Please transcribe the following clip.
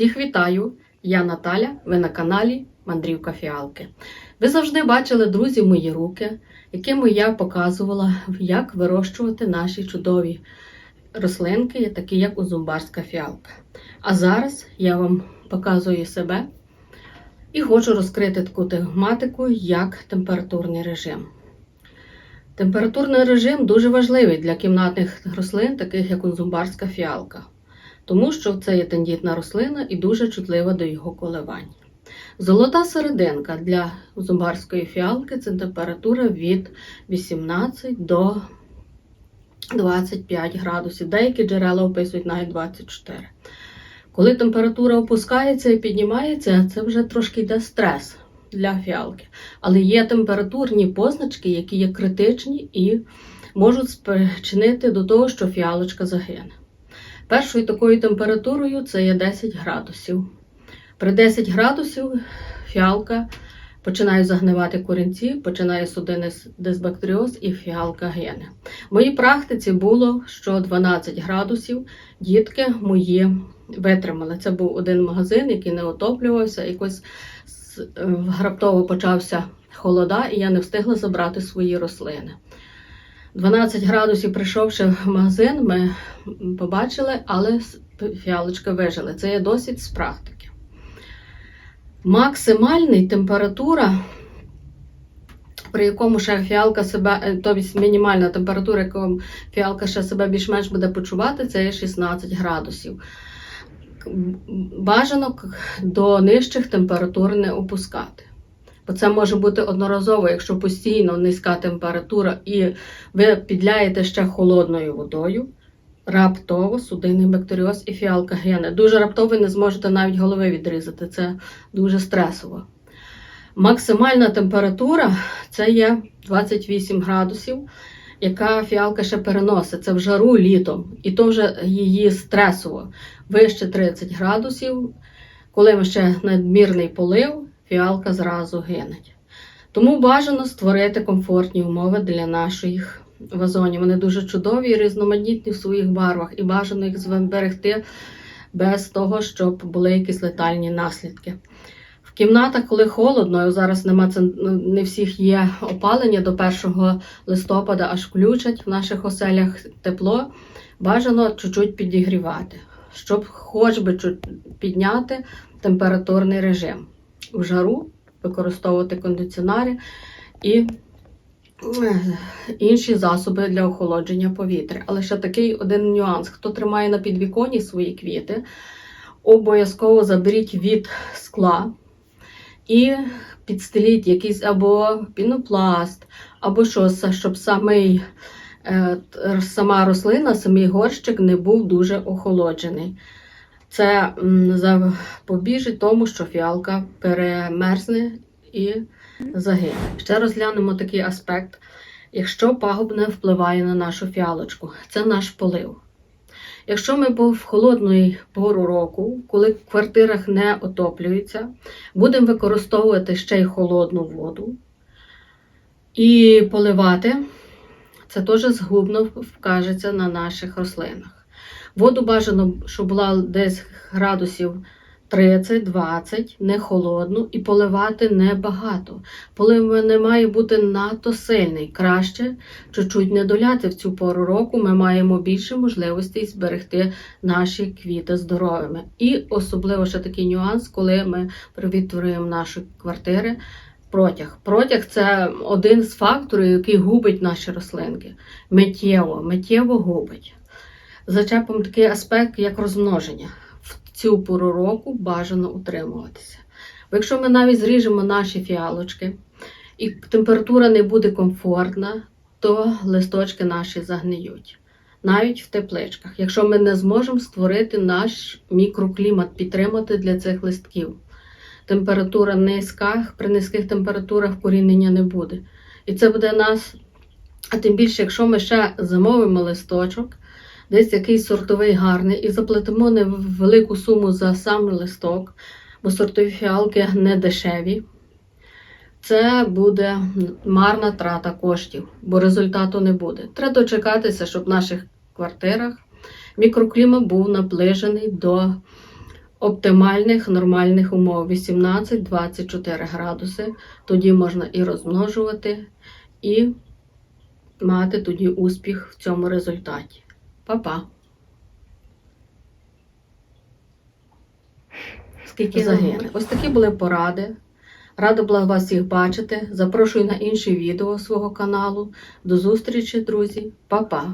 Всіх вітаю! Я Наталя, ви на каналі Мандрівка Фіалки. Ви завжди бачили, друзі, мої руки, якими я показувала, як вирощувати наші чудові рослинки, такі як узумбарська фіалка. А зараз я вам показую себе і хочу розкрити таку тематику, як температурний режим. Температурний режим дуже важливий для кімнатних рослин, таких як узумбарська фіалка тому що це є тендітна рослина і дуже чутлива до його коливань. Золота серединка для зумбарської фіалки це температура від 18 до 25 градусів. Деякі джерела описують навіть 24. Коли температура опускається і піднімається, це вже трошки йде стрес для фіалки. Але є температурні позначки, які є критичні і можуть спричинити до того, що фіалочка загине. Першою такою температурою це є 10 градусів. При 10 градусів фіалка починає загнивати корінці, починає судини дисбактеріоз і фіалка гине. В моїй практиці було, що 12 градусів дітки мої витримали. Це був один магазин, який не отоплювався, якось раптово почався холода, і я не встигла забрати свої рослини. 12 градусів прийшовши в магазин, ми побачили, але фіалочки вижили. Це є досить з практики. Максимальна температура, при якому ще фіалка себе, тобто мінімальна температура, якому фіалка ще себе більш-менш буде почувати, це є 16 градусів. Бажано до нижчих температур не опускати. Бо це може бути одноразово, якщо постійно низька температура і ви підляєте ще холодною водою. Раптово судинний бактеріоз і фіалка гине. Дуже раптово ви не зможете навіть голови відрізати. Це дуже стресово. Максимальна температура це є 28 градусів, яка фіалка ще переносить. Це в жару літом. І то вже її стресово. Вище 30 градусів. Коли ще надмірний полив, фіалка зразу гине. Тому бажано створити комфортні умови для наших вазонів. Вони дуже чудові і різноманітні в своїх барвах, і бажано їх зберегти без того, щоб були якісь летальні наслідки. В кімнатах, коли холодно, зараз нема це не всіх є опалення до 1 листопада, аж включать в наших оселях тепло, бажано чуть-чуть підігрівати, щоб хоч би підняти температурний режим в жару, використовувати кондиціонери і е, інші засоби для охолодження повітря. Але ще такий один нюанс: хто тримає на підвіконні свої квіти, обов'язково заберіть від скла і підстеліть якийсь або пінопласт, або щось, щоб самий. Е, сама рослина, самий горщик не був дуже охолоджений. Це запобіжить тому, що фіалка перемерзне і загине. Ще розглянемо такий аспект. Якщо пагубне впливає на нашу фіалочку, це наш полив. Якщо ми був в холодну пору року, коли в квартирах не отоплюється, будемо використовувати ще й холодну воду і поливати, це теж згубно вкажеться на наших рослинах. Воду бажано, щоб була десь градусів 30-20, не холодну, і поливати небагато. Полив не має бути надто сильний. Краще чуть-чуть не доляти в цю пору року. Ми маємо більше можливостей зберегти наші квіти здоровими. І особливо ще такий нюанс, коли ми привідтворюємо наші квартири. Протяг. Протяг це один з факторів, який губить наші рослинки. Миттєво, миттєво губить зачепом такий аспект, як розмноження. В цю пору року бажано утримуватися. Бо якщо ми навіть зріжемо наші фіалочки, і температура не буде комфортна, то листочки наші загниють. Навіть в тепличках, якщо ми не зможемо створити наш мікроклімат, підтримати для цих листків. Температура низька, при низьких температурах корінення не буде. І це буде нас, а тим більше, якщо ми ще замовимо листочок, десь якийсь сортовий гарний, і заплатимо невелику суму за сам листок, бо сортові фіалки не дешеві. Це буде марна трата коштів, бо результату не буде. Треба дочекатися, щоб в наших квартирах мікроклімат був наближений до оптимальних нормальних умов 18-24 градуси. Тоді можна і розмножувати, і мати тоді успіх в цьому результаті. Па-па! Скільки загине. Ось такі були поради. Рада була вас всіх бачити. Запрошую на інші відео свого каналу. До зустрічі, друзі. Па-па!